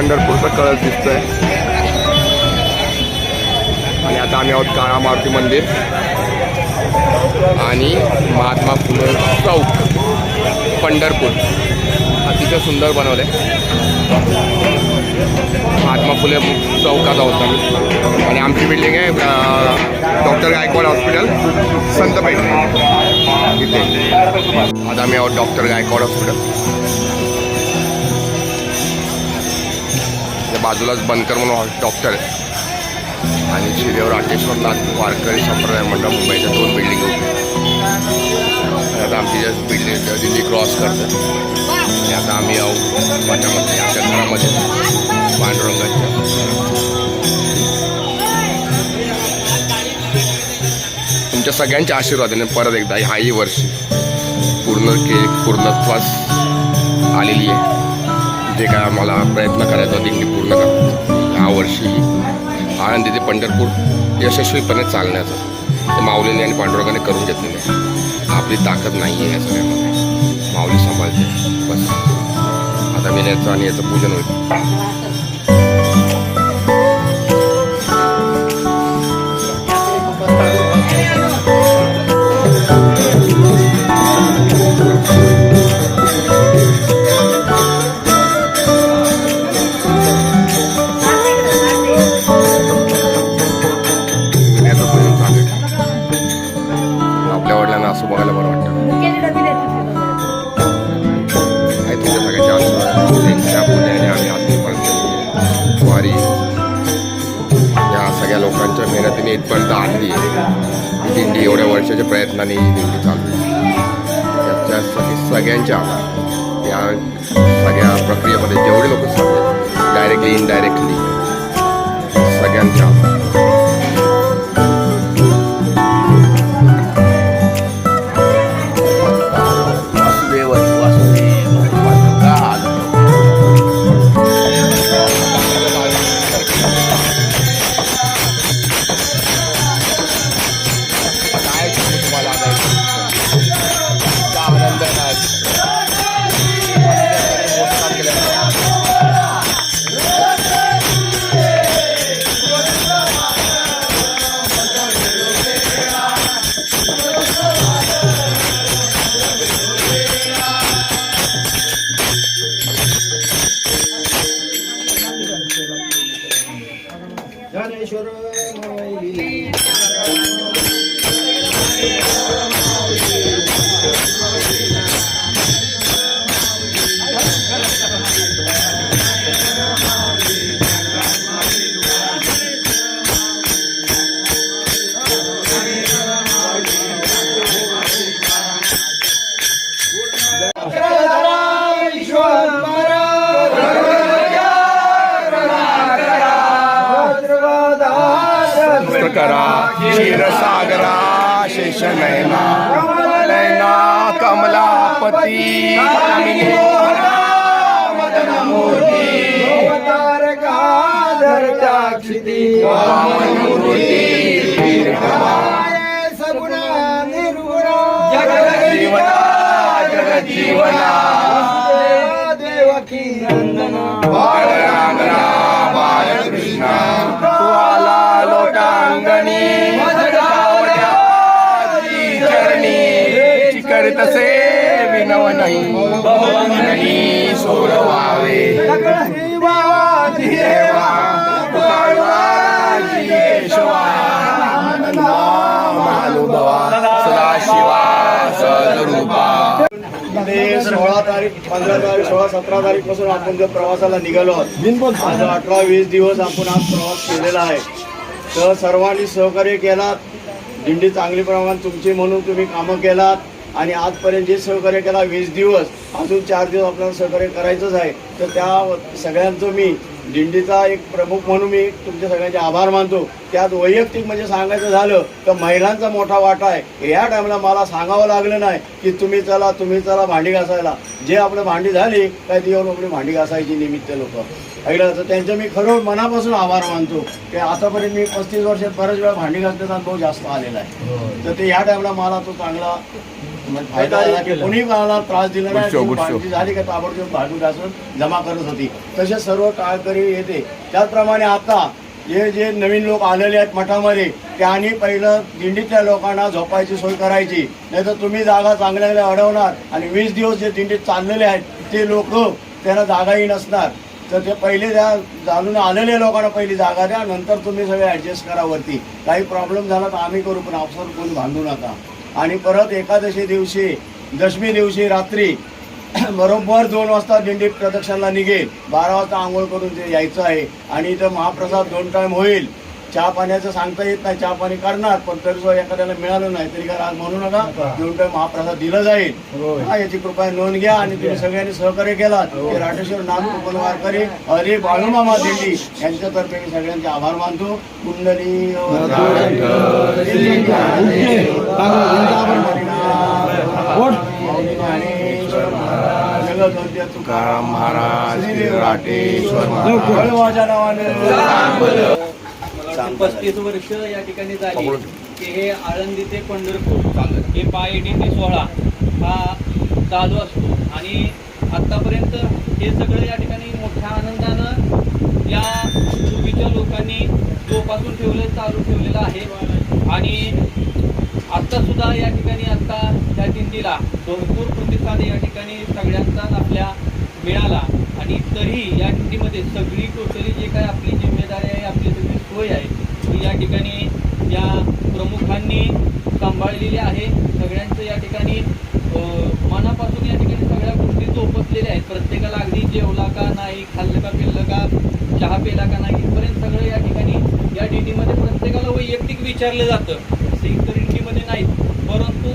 पंढरपूरचं कळस दिसतंय. आणि आता आम्ही आहोत काळा मारुती मंदिर. आणि महात्मा फुले चौक पंढरपूर. अतिशय सुंदर बनवलं आहे महात्मा फुले चौकात आहोत आम्ही. आणि आमची बिल्डिंग आहे डॉक्टर गायकवाड हॉस्पिटल संत इथे. आता आम्ही आहोत डॉक्टर गायकवाड हॉस्पिटल. बाजूलाच बनकर म्हणून डॉक्टर आहे. आणि शिरेवर राटेश्वरनाथ वारकरी संप्रदाय मंडळ मुंबईच्या दोन बिल्डिंग आता आमची जस्ट बिल्डिंग दिल्ली क्रॉस करतात. आणि आता आम्ही आहोत मठामध्ये आमच्या घरामध्ये पांडुरंगाच्या. तुमच्या सगळ्यांच्या आशीर्वादाने परत एकदा ह्याही वर्षी पूर्ण के पूर्णत्वास आलेली आहे. जे काय आम्हाला प्रयत्न करायचा होता दिंडी यावर्षी कर वर्षी ते पंढरपूर यशस्वीपणे चालण्याचं. ते माऊलीने आणि पांडुरंगाने करून घेतलेलं आहे. आपली ताकद नाही आहे या सगळ्यामध्ये. माऊली सांभाळते. बस. आता विनयाचं आणि याचं पूजन होईल. दिंडी एवढ्या वर्षाच्या प्रयत्नाने ही दिंडी चालू त्याच्यासाठी सगळ्यांचे आभार या सगळ्या प्रक्रियेमध्ये जेवढे लोक सांगतात डायरेक्टली इनडायरेक्टली सगळ्यांचे मस्त क्षीरसागरा शेष नयना कमलापती। मदन मूर्ती जगजीवना जगजीवना बाळरांगणा चिकर तसे विनवनी बहुवंदनी सोडवावे सदाशिवा सदरूपा ते सोळा तारीख पंधरा तारीख सोळा सतरा तारीखपासून आपण जर प्रवासाला निघालो आहोत आज अठरा वीस दिवस आपण आज प्रवास केलेला आहे तर सर्वांनी सहकार्य केलात दिंडी चांगली प्रमाणात तुमची म्हणून तुम्ही कामं केलात आणि आजपर्यंत जे सहकार्य केला वीस दिवस अजून चार दिवस आपल्याला सहकार्य करायचंच आहे. तर त्या सगळ्यांचं मी दिंडीचा एक प्रमुख म्हणून मी तुमच्या सगळ्यांचे आभार मानतो. त्यात वैयक्तिक म्हणजे सांगायचं झालं तर महिलांचा मोठा वाटा आहे. या टायमाला मला सांगावं लागलं नाही की तुम्ही चला तुम्ही चला भांडी घासायला. जे आपलं भांडी झाली काय ती येऊन आपली भांडी घासायची निमित्त लोक. ऐकलं? तर त्यांचं मी खरं मनापासून आभार मानतो. की आतापर्यंत मी पस्तीस वर्षात बऱ्याच वेळा भांडी घासण्याचा अनुभव जास्त आलेला आहे. तर ते ह्या टायमाला मला तो चांगला कोणी त्रास दिला नाही झाली का ताबडतोब घासून जमा करत होती. तसे सर्व टाळकरी येते. त्याचप्रमाणे आता हे जे नवीन लोक आलेले आहेत मठामध्ये त्यांनी पहिलं दिंडीतल्या लोकांना झोपायची सोय करायची. नाही तर तुम्ही जागा चांगल्या अडवणार आणि वीस दिवस जे दिंडीत चाललेले आहेत ते लोक त्यांना जागाही नसणार. तर ते पहिले त्या जाणून आलेल्या लोकांना पहिली जागा द्या नंतर तुम्ही सगळे ॲडजस्ट करा वरती. काही प्रॉब्लेम झाला तर आम्ही करू पण अफसर कोणी भांडू नका. आणि परत एकादशी दिवशी दशमी दिवशी रात्री बरोबर दोन वाजता दिंडी प्रदक्षिणाला निघेल. बारा वाजता आंघोळ करून ते यायचं आहे. आणि इथं महाप्रसाद दोन टाइम होईल. चहा पाण्याचं सांगता येत नाही चहा पाणी करणार पण तरी सुद्धा एखाद्याला मिळालं नाही तरी काय आज म्हणू नका. दोन टाइम महाप्रसाद दिला जाईल. हा याची कृपया नोंद घ्या आणि तुम्ही सगळ्यांनी सहकार्य केलात की राटेश्वर नाथ कुपन वारकरी हरी बाळूमामा दिंडी यांच्यातर्फे मी सगळ्यांचे आभार मानतो. कुंडली तुकाराम महाराज राटेश्वर माझ्या नावाने. पस्तीस वर्ष या ठिकाणी झाली की हे आळंदी ते पंढरपूर. हे पाय दिंडी सोहळा हा चालू असतो. आणि आतापर्यंत हे सगळं या ठिकाणी मोठ्या आनंदानं या पूर्वीच्या लोकांनी जोपासून ठेवलं चालू ठेवलेलं आहे. आणि आत्ता सुद्धा या ठिकाणी आता त्या दिंडीला भरपूर प्रतिसाद या ठिकाणी सगळ्यांचाच आपल्या मिळाला. आणि तरी या दिंडीमध्ये सगळी टोटली जे काय आपली जिम्मेदारी आहे आपली सगळी सोय आहे ती या ठिकाणी या प्रमुखांनी सांभाळलेली आहे. सगळ्यांचं या ठिकाणी मनापासून या ठिकाणी सगळ्या गोष्टी जोपसलेल्या आहेत. प्रत्येकाला अगदी जेवला का नाही खाल्लं का पिल्लं का चहा पिला का नाही इथपर्यंत सगळं या ठिकाणी या दिंडीमध्ये प्रत्येकाला वैयक्तिक विचारलं जातं. असं इतर दिंडीमध्ये नाहीत परंतु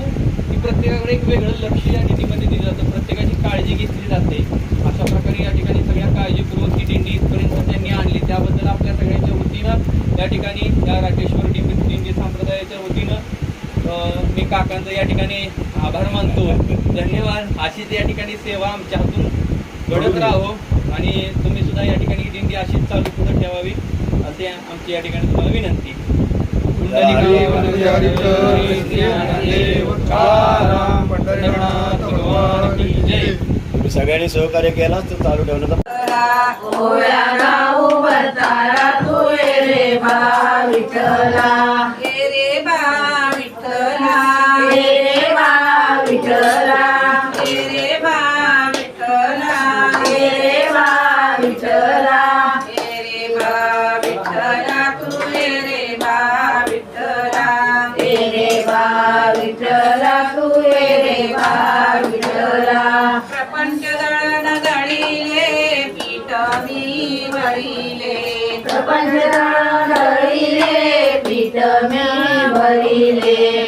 ती प्रत्येकाकडे एक वेगळं लक्ष या दिंडीमध्ये दिलं जातं. प्रत्येक काळजी घेतली जाते अशा प्रकारे या ठिकाणी सगळ्या काळजीपूर्वक ही दिंडी इथपर्यंत त्यांनी आणली त्याबद्दल आपल्या सगळ्यांच्या वतीनं या ठिकाणी या राटेश्वर दिंडी दिंडी संप्रदायाच्या वतीनं अं, मी काकांचं या ठिकाणी आभार मानतो. धन्यवाद. अशीच या ठिकाणी सेवा आमच्या हातून घडत राहो आणि तुम्ही सुद्धा या ठिकाणी ही दिंडी अशीच चालू पुढे ठेवावी. असे आमची या ठिकाणी तुम्हाला विनंती. जय तुम्ही सगळ्यांनी सहकार्य केलाच तर चालू ठेवण्याचा দিলে